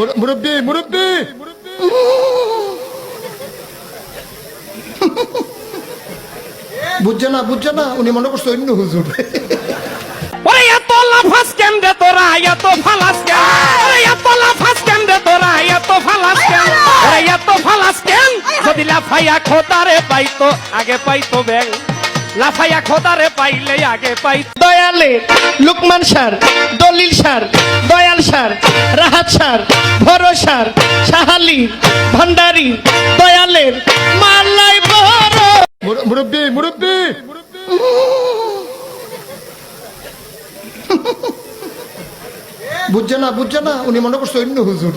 মুর- মুরব্বি মুরব্বি! বুঝছে না বুঝছে না উনি মনে করছে অন্য হুজুর। ওরে এত লাফাস কেন রে তোরা? এত ফালাস কেন ওরে এত লাফাস কেন রে তোরা? এত ফালাস কেন ওরে এত ফালাস কেন যদি লাফাইয়া খোদারে পাইতো আগে পাইতো ব্যাং। লাফাইয়া খোদারে পাইলে আগে পাইতো। দয়ালে Lukman sir Dalil sir Doyal sir Rahat sir ভরসার সাহালি, ভান্ডারি, দয়ালের মালাই বড় মুর- মুরব্বি মুরব্বি। বুঝছে না বুঝছে না, উনি মনে করছে অন্য হুজুর।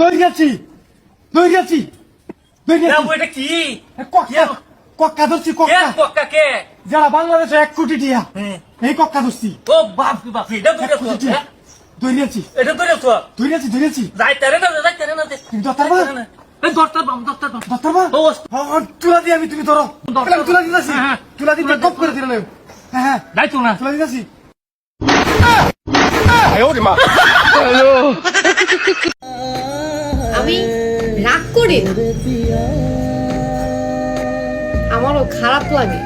দই গেছি দই গেছি দই গেছি এটা কি? কক্কা কক্কা ধরছি কক্কা। পক্কা কে? যারা বাংলাদেশে এক কোটি টিয়া এই কক্কা ধরছি। ও বাপ বাপ এটা কোটি টিয়া। দই গেছি এটা ধরে তো দই গেছি দই গেছি যাই তারে না যাই তারে না। তুমি দরতার বাম দরতার বাম। দত্তার বা ও তুলা দিয়ে আমি তুমি ধরো। দত্তার- আমি তুলা দিতেছি হ্যাঁ, হ্যাঁ। তুলা দিতে গপ করে দিলে হ্যাঁ হ্যাঁ। যাই তো না। তুলা দিতেছি আমি রাগ করি না। আমারও খারাপ লাগে।